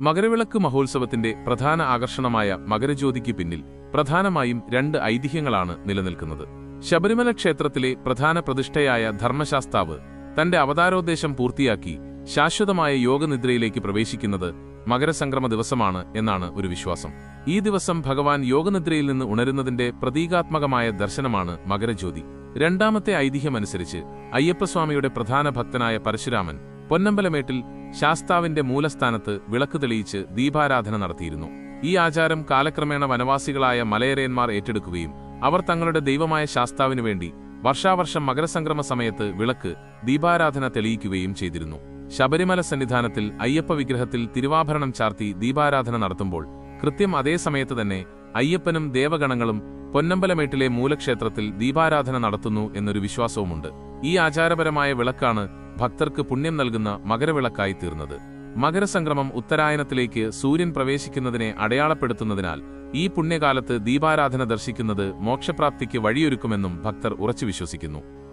മകരവിളക്ക് മഹോത്സവത്തിന്റെ പ്രധാന ആകർഷണമായ മകരജ്യോതിക്ക് പിന്നിൽ പ്രധാനമായും രണ്ട് ഐതിഹ്യങ്ങളാണ് നിലനിൽക്കുന്നത്. ശബരിമല ക്ഷേത്രത്തിലെ പ്രധാന പ്രതിഷ്ഠയായ ധർമ്മശാസ്താവ് തന്റെ അവതാരോദ്ദേശം പൂർത്തിയാക്കി ശാശ്വതമായ യോഗനിദ്രയിലേക്ക് പ്രവേശിക്കുന്നത് മകരസംക്രമ ദിവസമാണ് എന്നാണ് ഒരു വിശ്വാസം. ഈ ദിവസം ഭഗവാൻ യോഗനിദ്രയിൽ നിന്ന് ഉണരുന്നതിന്റെ പ്രതീകാത്മകമായ ദർശനമാണ് മകരജ്യോതി. രണ്ടാമത്തെ ഐതിഹ്യമനുസരിച്ച് അയ്യപ്പസ്വാമിയുടെ പ്രധാന ഭക്തനായ പരശുരാമൻ പൊന്നമ്പലമേട്ടിൽ ശാസ്താവിന്റെ മൂലസ്ഥാനത്ത് വിളക്ക് തെളിയിച്ച് ദീപാരാധന നടത്തിയിരുന്നു. ഈ ആചാരം കാലക്രമേണ വനവാസികളായ മലയരയന്മാർ ഏറ്റെടുക്കുകയും അവർ തങ്ങളുടെ ദൈവമായ ശാസ്താവിനു വേണ്ടി വർഷാവർഷം മകരസംക്രമ സമയത്ത് വിളക്ക് ദീപാരാധന തെളിയിക്കുകയും ചെയ്തിരുന്നു. ശബരിമല സന്നിധാനത്തിൽ അയ്യപ്പ വിഗ്രഹത്തിൽ തിരുവാഭരണം ചാർത്തി ദീപാരാധന നടത്തുമ്പോൾ കൃത്യം അതേ സമയത്ത് തന്നെ അയ്യപ്പനും ദേവഗണങ്ങളും പൊന്നമ്പലമേട്ടിലെ മൂലക്ഷേത്രത്തിൽ ദീപാരാധന നടത്തുന്നു എന്നൊരു വിശ്വാസവുമുണ്ട്. ഈ ആചാരപരമായ വിളക്കാണ് ഭക്തർക്ക് പുണ്യം നൽകുന്ന മകരവിളക്കായി തീർന്നത്. മകരസംക്രമം ഉത്തരായനത്തിലേക്ക് സൂര്യൻ പ്രവേശിക്കുന്നതിനെ അടയാളപ്പെടുത്തുന്നതിനാൽ ഈ പുണ്യകാലത്ത് ദീപാരാധന ദർശിക്കുന്നത് മോക്ഷപ്രാപ്തിക്ക് വഴിയൊരുക്കുമെന്നും ഭക്തർ ഉറച്ചു വിശ്വസിക്കുന്നു